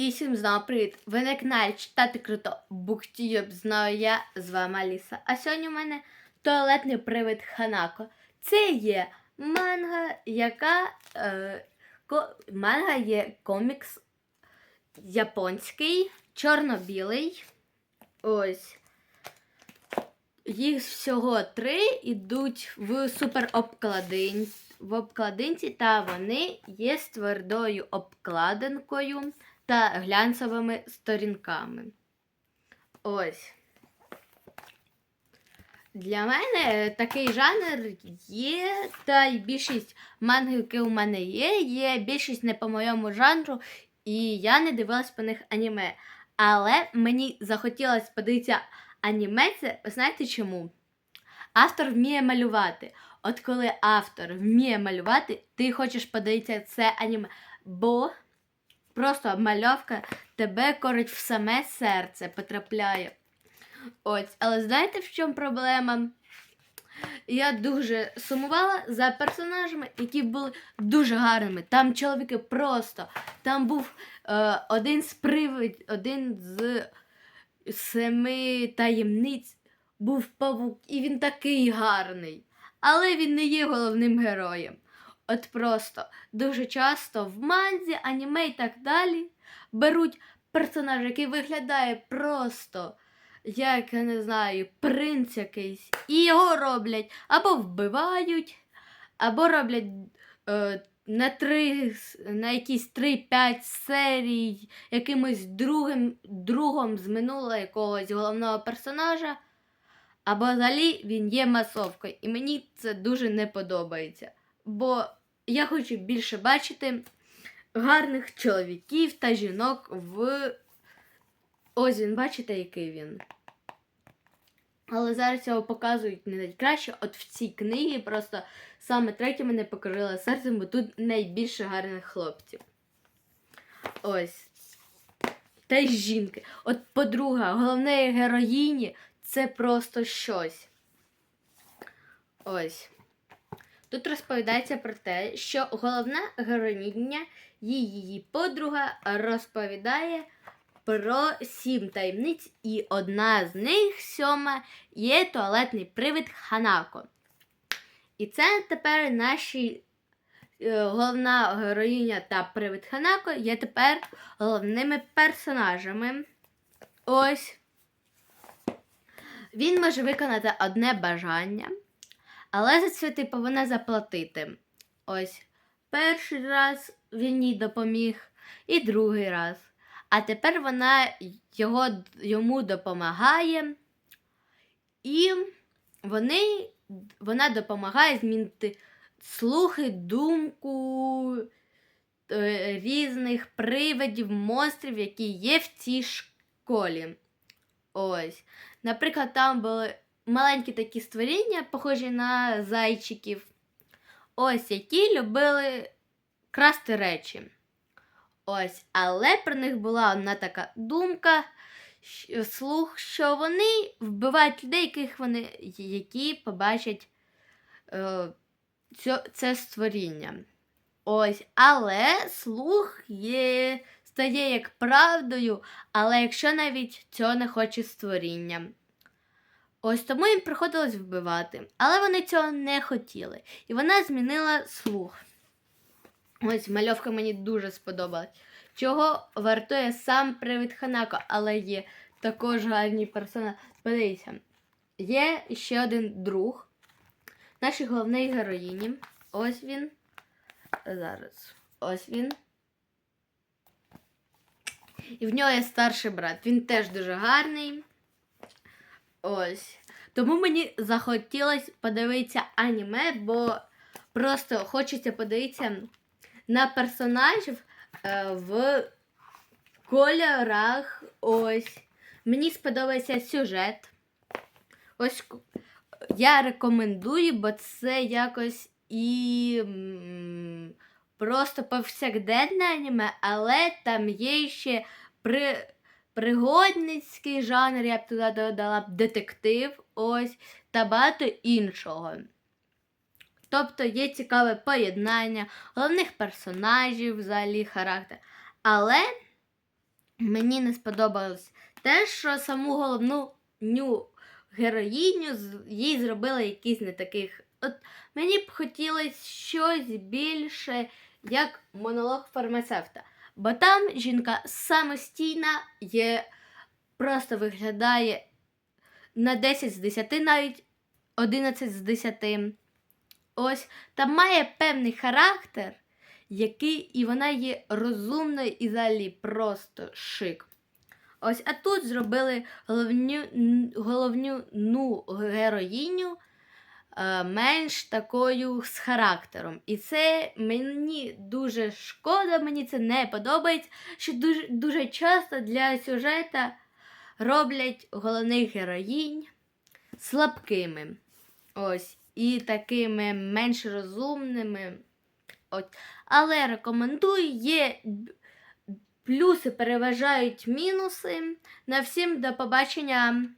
І всім знову привіт! Ви на каналі читати круто Буктюб. Знаю я, з вами Аліса. А сьогодні у мене туалетний привид Ханако. Це є манга, яка. Е, ко, манга є комікс японський, чорно-білий. Ось. Їх всього три ідуть в супер обкладинці. В обкладинці, та вони є з твердою обкладинкою та глянцевими сторінками. Ось. Для мене такий жанр є, та й більшість манги, які у мене є, є більшість не по моєму жанру, і я не дивилась по них аніме. Але мені захотілося подивитися аніме, це знаєте чому? Автор вміє малювати. От коли автор вміє малювати, ти хочеш подивитися це аніме. Бо просто мальовка тебе корить в саме серце потрапляє. Ось, але знаєте, в чому проблема? Я дуже сумувала за персонажами, які були дуже гарними. Там чоловіки просто. Там був е, один з привид, один з семи таємниць був павук, і він такий гарний. Але він не є головним героєм. От просто дуже часто в манзі, аніме і так далі беруть персонажа, який виглядає просто, як я не знаю, принц якийсь, і його роблять або вбивають, або роблять е, на три, на якісь 3-5 серій якимось другим, другом з минулого якогось головного персонажа. Або взагалі він є масовкою. І мені це дуже не подобається. Бо я хочу більше бачити гарних чоловіків та жінок в. Ось він, бачите, який він. Але зараз його показують не найкраще. От в цій книгі просто саме третє мене покорило серцем, бо тут найбільше гарних хлопців. Ось. Та й жінки. От подруга, головної героїні це просто щось. Ось. Тут розповідається про те, що головна героїня її подруга розповідає про сім таємниць, і одна з них, сьома, є туалетний привид Ханако. І це тепер наші е, головна героїня та привид Ханако є тепер головними персонажами. Ось. Він може виконати одне бажання, але за це ти повинна заплатити. Ось перший раз він їй допоміг, і другий раз. А тепер вона його, йому допомагає, і вони, вона допомагає змінити слухи, думку е, різних привидів, монстрів, які є в цій школі. Ось. Наприклад, там були маленькі такі створіння, похожі на зайчиків. Ось які любили красти речі. Ось, але про них була одна така думка, слух, що вони вбивають людей, яких вони, які побачать е, це створіння. Ось, але слух є, стає як правдою, але якщо навіть цього не хоче створіння. Ось тому їм приходилось вбивати. Але вони цього не хотіли. І вона змінила слух. Ось мальовка мені дуже сподобалась. Чого вартує сам привид Ханако, але є також гарні персонажі. Подивіться, є ще один друг нашій головній героїні. Ось він. Зараз. Ось він. І в нього є старший брат. Він теж дуже гарний. Ось. Тому мені захотілося подивитися аніме, бо просто хочеться подивитися на персонажів е, в кольорах. Ось. Мені сподобається сюжет. Ось я рекомендую, бо це якось і просто повсякденне аніме, але там є ще при, пригодницький жанр, я б туди додала б детектив, ось, та багато іншого. Тобто є цікаве поєднання головних персонажів, взагалі характер. Але мені не сподобалось те, що саму головну ню героїню їй зробили якийсь не таких. От мені б хотілося щось більше, як монолог фармацевта. Бо там жінка самостійна, є, просто виглядає на 10 з 10, навіть 11 з 10. Ось там має певний характер, який і вона є розумною і взагалі просто шик. Ось, а тут зробили головню, головню ну, героїню менш такою з характером. І це мені дуже шкода, мені це не подобається, що дуже, дуже часто для сюжета роблять головних героїнь слабкими. Ось, і такими менш розумними. От. Але рекомендую, є плюси переважають мінуси. На всім до побачення.